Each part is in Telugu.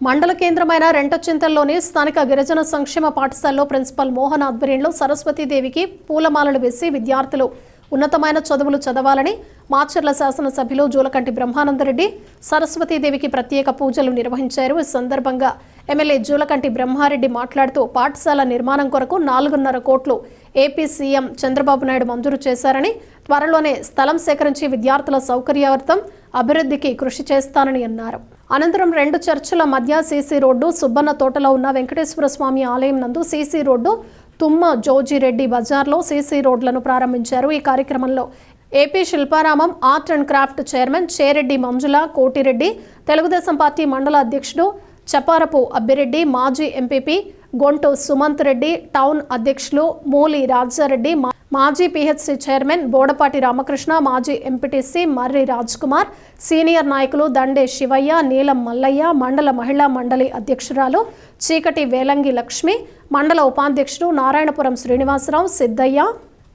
మండల కేంద్రమైన రెంటచింతల్లోని స్థానిక గిరిజన సంక్షేమ పాఠశాలలో ప్రిన్సిపల్ మోహన్ ఆధ్వర్యంలో సరస్వతీదేవికి పూలమాలలు వేసి విద్యార్థులు ఉన్నతమైన చదువులు చదవాలని మాచర్ల శాసనసభ్యులు జూలకంటి బ్రహ్మానందరెడ్డి సరస్వతీదేవికి ప్రత్యేక పూజలు నిర్వహించారు. ఈ సందర్భంగా ఎమ్మెల్యే జూలకంటి బ్రహ్మారెడ్డి మాట్లాడుతూ పాఠశాల నిర్మాణం కొరకు నాలుగున్నర కోట్లు ఏపీ సీఎం చంద్రబాబు నాయుడు మంజూరు చేశారని త్వరలోనే స్థలం సేకరించి విద్యార్థుల సౌకర్యార్థం అభివృద్ధికి కృషి చేస్తానని అన్నారు. అనంతరం రెండు చర్చిల మధ్య సీసీ రోడ్డు సుబ్బన్న తోటలో ఉన్న వెంకటేశ్వర స్వామి ఆలయం నందు సీసీ రోడ్డు తుమ్మ జోజిరెడ్డి బజార్లో సీసీ రోడ్లను ప్రారంభించారు. ఈ కార్యక్రమంలో AP Shilparamam art and craft chairman Chereddy Manjula Kotireddy Telugu Desam party మండల అధ్యక్షుడు చపారపు అబ్బిరెడ్డి మాజీ ఎంపీపీ గొంటు సుమంత్ రెడ్డి టౌన్ అధ్యక్షులు మూలి రాజారెడ్డి మా- మాజీ పిహెచ్సి చైర్మన్ బోడపాటి రామకృష్ణ మాజీ ఎంపీటీసీ మర్రి రాజ్ కుమార్ సీనియర్ నాయకులు దండే శివయ్య నీలం మల్లయ్య మండల మహిళా మండలి అధ్యక్షురాలు చీకటి వేలంగి లక్ష్మి మండల ఉపాధ్యక్షుడు నారాయణపురం శ్రీనివాసరావు సిద్ధయ్య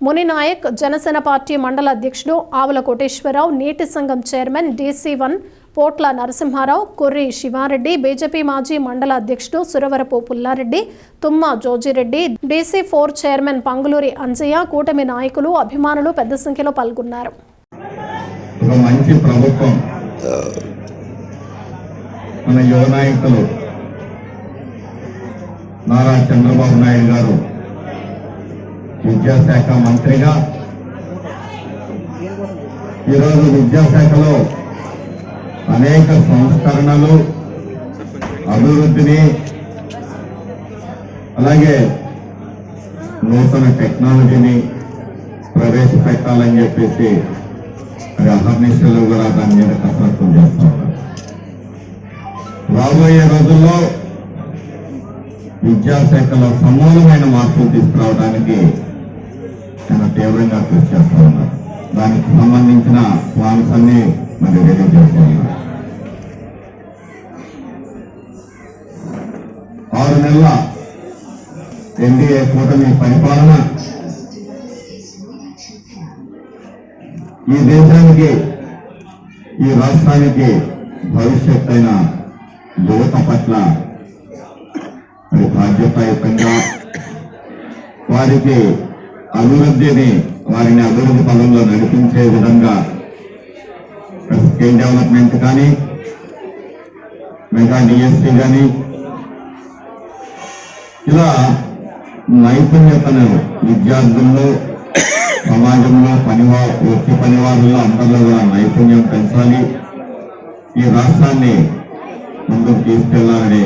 మునినాయక్ జనసేన పార్టీ మండల అధ్యక్షుడు ఆవుల కోటేశ్వరరావు నీటి సంఘం chairman DC one Potla Narasimharao Korri Sivareddy BJP మాజీ మండల అధ్యక్షుడు Suravarapu Pullareddy Thumma Jojireddy DC four chairman Panguluri Anjaiah కూటమి నాయకులు అభిమానులు పెద్ద సంఖ్యలో పాల్గొన్నారు. మంచి ప్రభుత్వం మన యువ నాయకులు నారా చంద్రబాబు నాయుడు గారు విద్యాశాఖ మంత్రిగా. ఈరోజు విద్యాశాఖలో అనేక సంస్కరణలు అభివృద్ధిని అలాగే నూతన టెక్నాలజీని ప్రవేశపెట్టాలని చెప్పేసి మరి అహర్నిశలు కూడా దాని మీద కసరత్తు చేస్తా ఉన్నారు. రాబోయే రోజుల్లో విద్యాశాఖలో సమూలమైన మార్పులు తీసుకురావడానికి ఆయన తీవ్రంగా కృషి చేస్తా ఉన్నారు దానికి సంబంధించిన ప్లాన్స్ అన్ని మరి రెడీ చేస్తూ ఉన్నారు ఆరు నెలల ఎన్డీఏ కూటమి పరిపాలన ఈ దేశానికి ఈ రాష్ట్రానికి భవిష్యత్ అయిన యువత పట్ల మరి బాధ్యతాయుతంగా వారికి అభివృద్ధిని వారిని అభివృద్ధి పదంలో నడిపించే విధంగా స్కిల్ డెవలప్మెంట్ కానీ మెగా డిఎస్టీ కానీ ఇలా నైపుణ్యతను విద్యార్థుల్లో సమాజంలో పనివా వృత్తి పనివారుల్లో అందరిలో కూడా నైపుణ్యం పెంచాలి. ఈ రాష్ట్రాన్ని ముందుకు తీసుకెళ్ళాలనే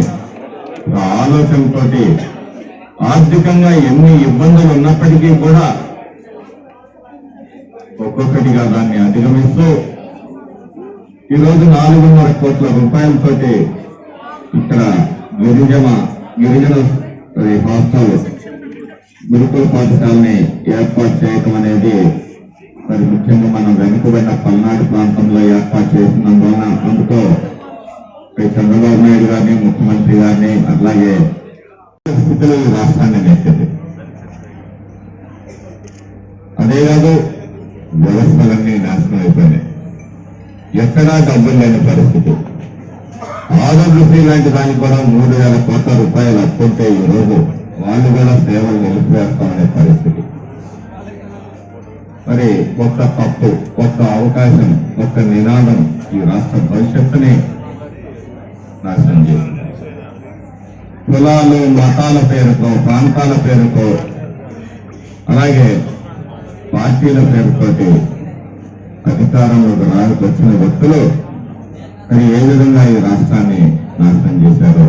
ఒక ఆలోచనతోటి ఆర్థికంగా ఎన్ని ఇబ్బందులు ఉన్నప్పటికీ కూడా ఒక్కొక్కటిగా దాన్ని అధిగమిస్తూ ఈరోజు నాలుగున్నర కోట్ల రూపాయలతోటి ఇక్కడ గిరిజన గిరిజన హాస్టల్ గురుకుల పాఠశాలని ఏర్పాటు చేయటం అనేది మరి ముఖ్యంగా మనం వెనుకబడిన పల్నాడు ప్రాంతంలో ఏర్పాటు చేసినందువలన అందుకో చంద్రబాబు నాయుడు గారిని ముఖ్యమంత్రి గారిని అట్లాగే స్థితిలో ఈ రాష్ట్రాన్ని నెట్టింది అదేకాదు వ్యవస్థలన్నీ నాశనం అయిపోయినాయి. ఎక్కడా డబ్బులు లేని పరిస్థితి. ఆరోగ్యశ్రీ లాంటి దానికి కూడా మూడు వేల కోట్ల రూపాయలు అప్పుంటే ఈ రోజు వాళ్ళు కూడా సేవలు నిలిపివేస్తామనే పరిస్థితి. మరి కొత్త తప్పు కొత్త అవకాశం కొత్త నినాదం ఈ రాష్ట్ర భవిష్యత్తుని నాశనం చేస్తుంది. కులాలు మతాల పేరుతో ప్రాంతాల పేరుతో అలాగే పార్టీల పేరుతోటి అధికారంలోకి రానికి వచ్చిన వ్యక్తులు మరి ఏ విధంగా ఈ రాష్ట్రాన్ని నాశనం చేశారో